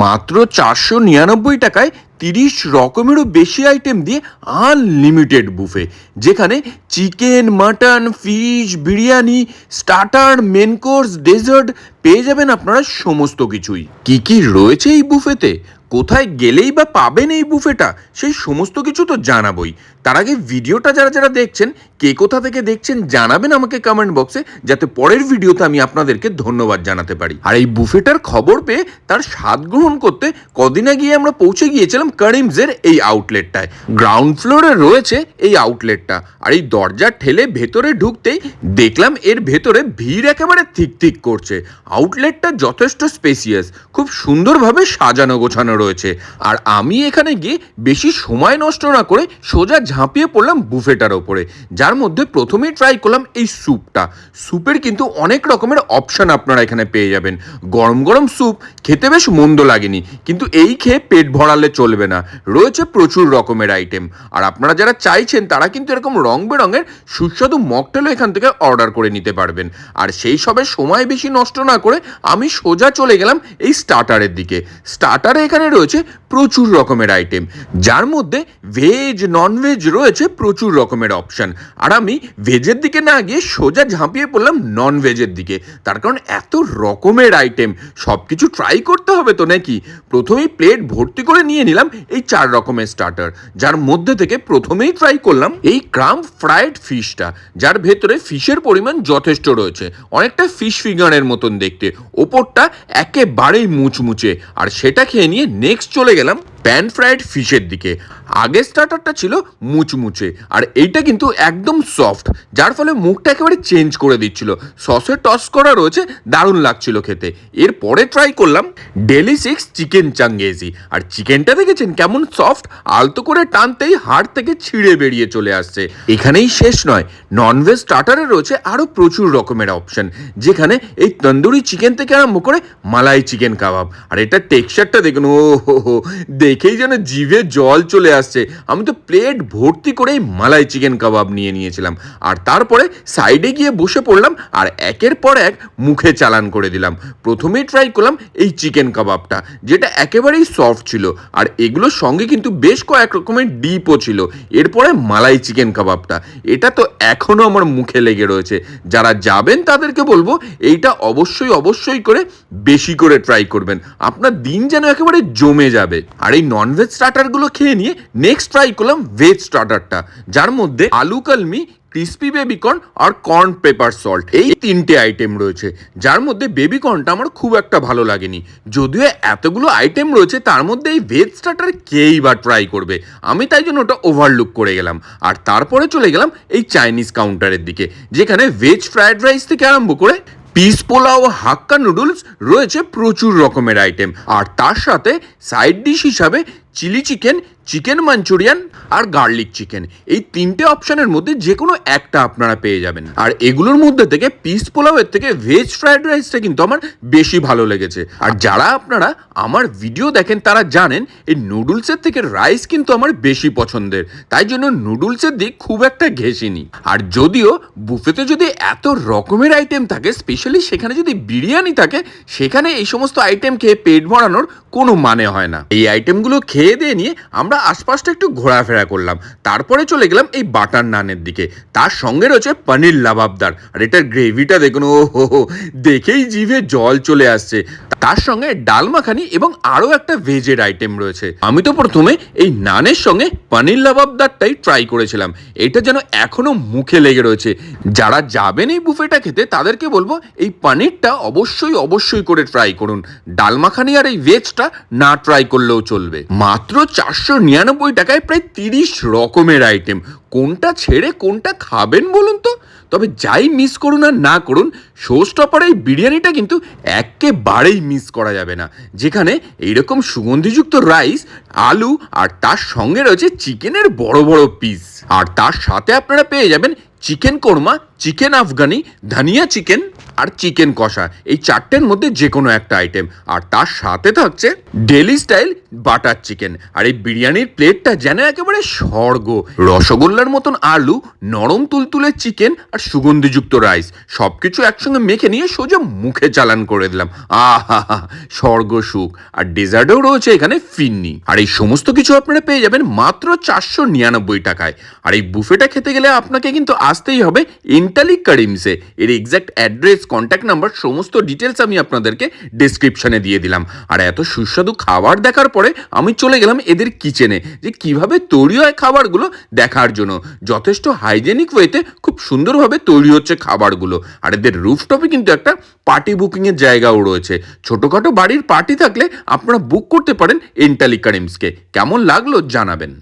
মাত্র চারশো নিরানব্বই টাকায় তিরিশ রকমেরও বেশি আইটেম দিয়ে আনলিমিটেড বুফে যেখানে chicken mutton fish biryani starter main course dessert পেয়ে যাবেন আপনারা সমস্ত কিছুই। কি কি রয়েছে এই বুফেতে কোথায় গেলেই বা পাবেন এই বুফেটা? সেই সমস্ত কিছু তো জানাবই। তার আগে ভিডিওটা যারা যারা দেখছেন, কে কোথা থেকে দেখছেন জানাবেন আমাকে কমেন্ট বক্সে যাতে পরের ভিডিওতে আমি আপনাদেরকে ধন্যবাদ জানাতে পারি। আর এই বুফেটার খবর পেয়ে তার স্বাদ গ্রহণ করতে কদিন গিয়ে আমরা পৌঁছে গিয়েছিলাম করিমসের এই আউটলেটটায় গ্রাউন্ড ফ্লোরে রয়েছে এই আউটলেটটা আর এই দরজা ঠেলে ভেতরে ঢুকতেই দেখলাম এর ভেতরে ভিড় একেবারে থিক থিক করছে। আউটলেটটা যথেষ্ট স্পেসিয়াস খুব সুন্দরভাবে সাজানো গোছানো রয়েছে। আর আমি এখানে গিয়ে বেশি সময় নষ্ট না করে সোজা ঝাঁপিয়ে পড়লাম বুফেটার ওপরে। যার মধ্যে প্রথমেই ট্রাই করলাম এই স্যুপটা। স্যুপের কিন্তু অনেক রকমের অপশন আপনারা এখানে পেয়ে যাবেন। গরম গরম স্যুপ খেতে বেশ মন্দ লাগেনি, কিন্তু এই খেয়ে পেট ভরালে চলবে না। রয়েছে প্রচুর রকমের আইটেম আর আপনারা যারা চাইছেন, তারা কিন্তু এরকম রং বেরঙের সুস্বাদু মকটেলও এখান থেকে অর্ডার করে নিতে পারবেন। আর সেই সবে সময় বেশি নষ্ট না করে আমি সোজা চলে গেলাম এই স্টার্টারের দিকে। স্টার্টারে এখানে রয়েছে প্রচুর রকমের আইটেম যার মধ্যে ভেজ ননভেজ রয়েছে প্রচুর রকমের অপশন আর আমি ভেজের দিকে না গিয়ে সোজা ঝাঁপিয়ে পড়লাম নন ভেজের দিকে। তার কারণ এত রকমের আইটেম সব কিছু ট্রাই করতে হবে তো নাকি? প্রথমেই প্লেট ভর্তি করে নিয়ে নিলাম এই চার রকমের স্টার্টার যার মধ্যে থেকে প্রথমেই ট্রাই করলাম এই ক্রাম ফ্রাইড ফিশটা যার ভেতরে ফিশের পরিমাণ যথেষ্ট রয়েছে। অনেকটা ফিশ ফিগারের মতন দেখতে। ওপরটা একেবারেই মুচমুচে। আর সেটা খেয়ে নিয়ে নেক্সট চলে গেলাম প্যান ফ্রাইড ফিশের দিকে। আগের স্টার্টারটা ছিল মুচমুচে, আর এইটা কিন্তু একদম সফট যার ফলে মুখটা একেবারে চেঞ্জ করে দিচ্ছিল। সসে টস করা রয়েছে, দারুণ লাগছিল খেতে। এরপরে ট্রাই করলাম ডেলি সিক্স চিকেন চাঙ্গেজি আর চিকেনটা দেখেছেন কেমন সফট আলতো করে টানতেই হাড় থেকে ছিঁড়ে বেরিয়ে চলে আসছে। এখানেই শেষ নয় ননভেজ স্টার্টারে রয়েছে আরও প্রচুর রকমের অপশন যেখানে এই তন্দুরি চিকেন থেকে আরম্ভ করে মালাই চিকেন কাবাব আর এটা টেক্সচারটা দেখুন ও হো হো দেখেই যেন জিভে জল চলে আসছে। আমি তো প্লেট ভর্তি করেই মালাই চিকেন কাবাব নিয়ে নিয়েছিলাম। আর তারপরে সাইডে গিয়ে বসে পড়লাম আর একের পর এক মুখে চালান করে দিলাম। প্রথমেই ট্রাই করলাম এই চিকেন কাবাবটা, যেটা একেবারেই সফট ছিল। আর এগুলোর সঙ্গে কিন্তু বেশ কয়েক রকমের ডিপও ছিল। এরপরে মালাই চিকেন কাবাবটা, এটা তো এখনও আমার মুখে লেগে রয়েছে। যারা যাবেন তাদেরকে বলব, এইটা অবশ্যই অবশ্যই করে বেশি করে ট্রাই করবেন। আপনার দিন যেন একেবারে জমে যাবে। আর ননভেজ স্টার্টারগুলো খেয়ে নিয়ে নেক্সট ট্রাই করলাম ভেজ স্টার্টারটা যার মধ্যে আলু, কালমি ক্রিস্পি বেবিকর্ন আর কর্ন পেপার সল্ট এই তিনটে আইটেম রয়েছে। যার মধ্যে বেবিকর্নটা আমার খুব একটা ভালো লাগেনি। যদিও এতগুলো আইটেম রয়েছে, তার মধ্যে এই ভেজ স্টার্টার কেই বা ট্রাই করবে? আমি তাই জন্য ওটা ওভারলুক করে গেলাম। আর তারপরে চলে গেলাম এই চাইনিজ কাউন্টারের দিকে, যেখানে ভেজ ফ্রায়েড রাইস থেকে আরম্ভ করে পিস পোলাও হাক্কা নুডলস রয়েছে প্রচুর রকমের আইটেম। আর তার সাথে সাইড ডিশ হিসাবে চিলি চিকেন চিকেন মাঞ্চুরিয়ান আর গার্লিক চিকেন। এই তিনটে অপশনের মধ্যে যে কোনো একটা আপনারা পেয়ে যাবেন। আর এগুলোর মধ্যে থেকে পিস পোলাওয়ের থেকে ভেজ ফ্রাইড রাইসটা কিন্তু আমার বেশি ভালো লেগেছে। আর যারা আপনারা আমার ভিডিও দেখেন, তারা জানেন, এই নুডলসের থেকে রাইস কিন্তু আমার বেশি পছন্দের। তাই জন্য নুডলসের দিক খুব একটা ঘেসিনি আর যদিও বুফেতে যদি এত রকমের আইটেম থাকে স্পেশালি সেখানে যদি বিরিয়ানি থাকে, সেখানে এই সমস্ত আইটেম খেয়ে পেট ভরানোর কোনো মানে হয় না। এই আইটেমগুলো খেয়ে দিয়ে নিয়ে আমরা আশপাশটা একটু ঘোরাফেরা করলাম। তারপরে চলে গেলাম এই বাটার নানের দিকে। তার সঙ্গে রয়েছে পনির লাবাবদার। আর এটার গ্রেভিটা দেখুন ও হো হো, দেখেই জিভে জল চলে আসছে। তার সঙ্গে ডাল মাখানি এবং আরও একটা ভেজের আইটেম রয়েছে। আমি তো প্রথমে এই নানের সঙ্গে পনির লাবাবদারটাই ট্রাই করেছিলাম। এটা যেন এখনও মুখে লেগে রয়েছে। যারা যাবেন এই বুফেটা খেতে, তাদেরকে বলব এই পনিরটা অবশ্যই অবশ্যই করে ট্রাই করুন। ডাল মাখানি আর এই ভেজটা না ট্রাই করলেও চলবে। মাত্র চারশো নিরানব্বই টাকায় প্রায় তিরিশ রকমের আইটেম কোনটা ছেড়ে কোনটা খাবেন বলুন তো? তবে যাই মিস করুন আর না করুন শো স্টপার এই বিরিয়ানিটা কিন্তু একেবারেই মিস করা যাবে না। যেখানে এইরকম সুগন্ধিযুক্ত রাইস আলু আর তার সঙ্গে রয়েছে চিকেনের বড় বড় পিস আর তার সাথে আপনারা পেয়ে যাবেন চিকেন কোরমা চিকেন আফগানি, ধনিয়া চিকেন আর চিকেন কষা। এই চারটের মধ্যে যে কোনো একটা আইটেম আর তার সাথে থাকছে ডেলি স্টাইল বাটার চিকেন আর এই বিরিয়ানির প্লেটটা যেন একেবারে স্বর্গ। রসগোল্লার মতন আলু, নরম তুলতুলে চিকেন আর সুগন্ধিযুক্ত রাইস সবকিছু একসঙ্গে মেখে নিয়ে সোজা মুখে চালান করে দিলাম। আহা, স্বর্গ সুখ। আর ডেজার্টেও রয়েছে এখানে ফিন্নি। আর এই সমস্ত কিছু আপনারা পেয়ে যাবেন মাত্র চারশো নিরানব্বই টাকায়। আর এই বুফেটা খেতে গেলে আপনাকে কিন্তু আসতেই হবে ইন্টালিক কারিমসে। এর এক্সাক্ট অ্যাড্রেস কন্ট্যাক্ট নাম্বার সমস্ত ডিটেলস আমি আপনাদেরকে ডেসক্রিপশনে দিয়ে দিলাম। আর এত সুস্বাদু খাবার দেখার পরে আমি চলে গেলাম এদের কিচেনে যে কীভাবে তৈরি হয় খাবারগুলো দেখার জন্য। যথেষ্ট হাইজেনিক ওয়েতে খুব সুন্দরভাবে তৈরি হচ্ছে খাবারগুলো। আর এদের রুফটপে কিন্তু একটা পার্টি বুকিংয়ের জায়গাও রয়েছে। ছোটোখাটো বাড়ির পার্টি থাকলে আপনারা বুক করতে পারেন এন্টালিক কারিমসকে কেমন লাগল জানাবেন।